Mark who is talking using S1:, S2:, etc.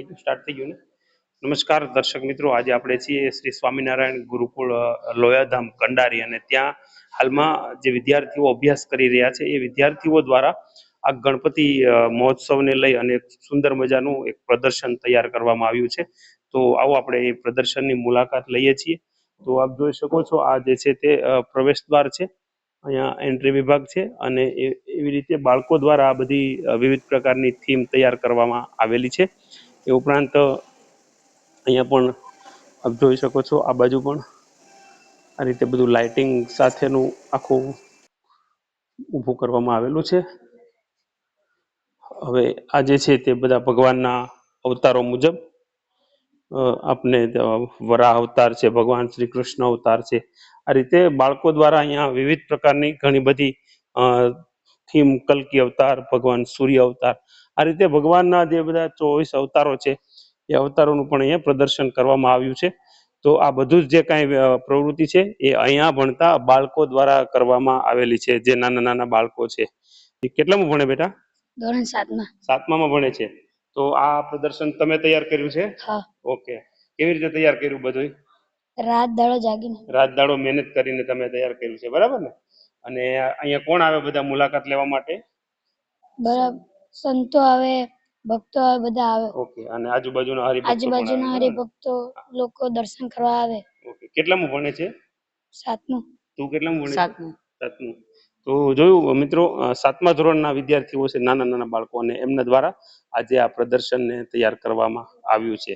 S1: થઈ ગયું સ્ટાર્ટ થઈ ગયું ને? નમસ્કાર દર્શક મિત્રો, આજે આપણે છીએ શ્રી સ્વામિનારાયણ ગુરુકુળ લોયાધામ, કંડારી અને ત્યાં હાલમાં જે વિદ્યાર્થીઓ અભ્યાસ કરી રહ્યા છે, એ વિદ્યાર્થીઓ દ્વારા આ ગણપતિ મહોત્સવને લઈ અને સુંદર મજાનું એક પ્રદર્શન તૈયાર કરવામાં આવ્યું છે. તો આવો આપણે એ પ્રદર્શનની મુલાકાત લઈએ છીએ. તો આપ જોઈ શકો છો, આ જે છે તે પ્રવેશ દ્વાર છે. અહીંયા એન્ટ્રી વિભાગ છે અને એવી રીતે બાળકો દ્વારા આ બધી વિવિધ પ્રકારની થીમ તૈયાર કરવામાં આવેલી છે. એ ઉપરાંત, અહીંયા પણ આપ જોઈ શકો છો, આ બાજુ પણ આ રીતે બધું લાઇટિંગ સાથેનું આખું ઊભું કરવામાં આવેલું છે. હવે આ જે છે તે બધા ભગવાનના અવતારો મુજબ આપને વરાહ અવતાર છે, ભગવાન શ્રી કૃષ્ણ અવતાર છે, આ રીતે બાળકો દ્વારા અહીંયા વિવિધ પ્રકારની ઘણી બધી થીમ કલકી અવતાર ભગવાન સૂર્ય અવતાર. આ રીતે ભગવાનના જે બધા ચોવીસ અવતારો છે એ અવતારોનું પણ અહીંયા પ્રદર્શન કરવામાં આવ્યું છે. તો આ બધું જ જે કાંઈ પ્રવૃત્તિ છે એ અહીંયા ભણતા બાળકો દ્વારા કરવામાં આવેલી છે જે નાના નાના બાળકો છે. એ કેટલામાં ભણે બેટા?
S2: ધોરણ સાતમાં.
S1: સાતમામાં ભણે છે. તો આ પ્રદર્શન તમે તૈયાર કર્યું છે? ઓકે. કેવી રીતે તૈયાર કર્યું બધું
S2: રાત દાડો જાગીને.
S1: રાત દાડો મહેનત કરીને તમે તૈયાર કર્યું છે બરાબર ને? અને અહીંયા કોણ આવે બધા મુલાકાત લેવા માટે?
S2: બરાબર સંતો આવે ભક્તો આવે બધા આવે.
S1: ઓકે અને આજુબાજુના હરિભક્તો
S2: આજુબાજુના? હરિભક્તો લોકો દર્શન કરવા આવે.
S1: ઓકે કેટલામાં ભણે છે?
S2: સાતમું.
S1: તું કેટલામાં ભણે છે?
S3: સાતમું.
S1: સાતમું. તો જોયું મિત્રો સાતમા ધોરણના વિદ્યાર્થીઓ છે નાના નાના બાળકો અને એમના દ્વારા આજે આ પ્રદર્શનને તૈયાર કરવામાં આવ્યું છે.